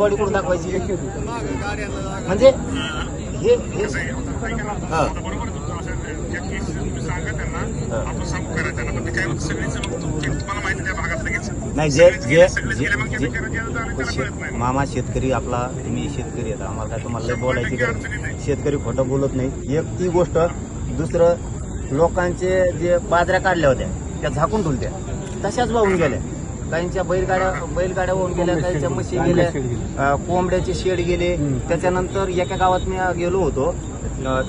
Body करून दाखवायची? म्हणजे हे हे हा. नाही जे जे मामा शेतकरी आपला तुम्ही शेतकरी आहेत. आम्हाला काय तुम्हाला बोलायची गरज शेतकरी खोटं बोलत नाही. एक ती गोष्ट दुसरं लोकांचे जे बाजऱ्या काढल्या होत्या त्या झाकून ठेवल्या. तशाच वाहून गेल्या. काहींच्या बैलगाड्या बैलगाड्या वाहून गेल्या काहींच्या म्हशी गेल्या. कोंबड्याचे शेड गेले. त्याच्यानंतर एका गावात मी गेलो होतो.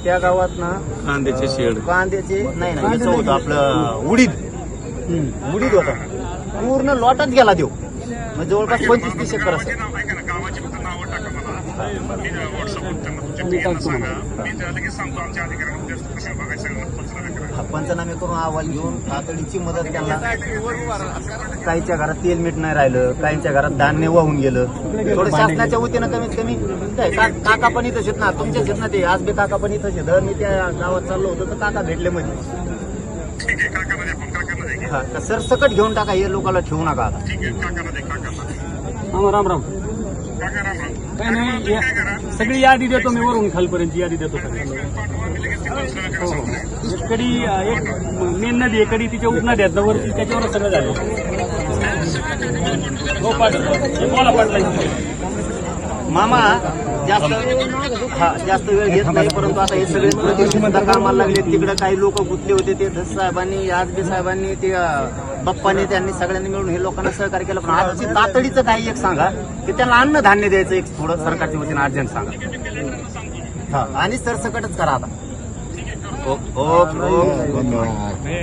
त्या गावात ना कांद्याचे शेड. कांद्याचे नाही नाही याचं होतं आपलं उडीद. उडीद होता. पूर्ण लॉटच गेला देऊ म्हणजे जवळपास पंचवीस तीस एकर असं. हा, पंचनामे करून अहवाल घेऊन तातडीची मदत त्यांना. काहींच्या घरात तेल मीठ नाही राहिलं काहींच्या घरात धान्य वाहून गेलं. थोडं शासनाच्या वतीनं कमीत कमी. काय काका पण आहेत ना तुमच्याच आहेत ना ते आज बी काका पण इथंच आहेत मी त्या गावात चाललो होतो तर काका भेटले मध्ये. हा तर सर सकट घेऊन टाका हे लोकांना ठेवू नका आता. राम राम. नाही या- सगळी यादी देतो मी वरून खालपर्यंत यादी देतो सगळ्यांना. हो हो एक एक मेन नदी आहे तिच्या उपनद्या आहेत ना वरती त्याच्यावर सगळं झालं मामा जास्त हा जास्त वेळ घेत नाही परंतु आता हे सगळे सुद्धा कामाला लागले तिकडे काही लोक गुंतले होते ते धस साहेबांनी आजबे साहेबांनी ते बाप्पाने त्यांनी सगळ्यांनी मिळून हे लोकांना सहकार्य केलं. पण आजची तातडीचं काही एक सांगा की त्यांना अन्न धान्य द्यायचं एक थोडं सरकारच्या वतीनं अर्जंट सांगा. हा आणि सरसकटच करा आता. Okay okay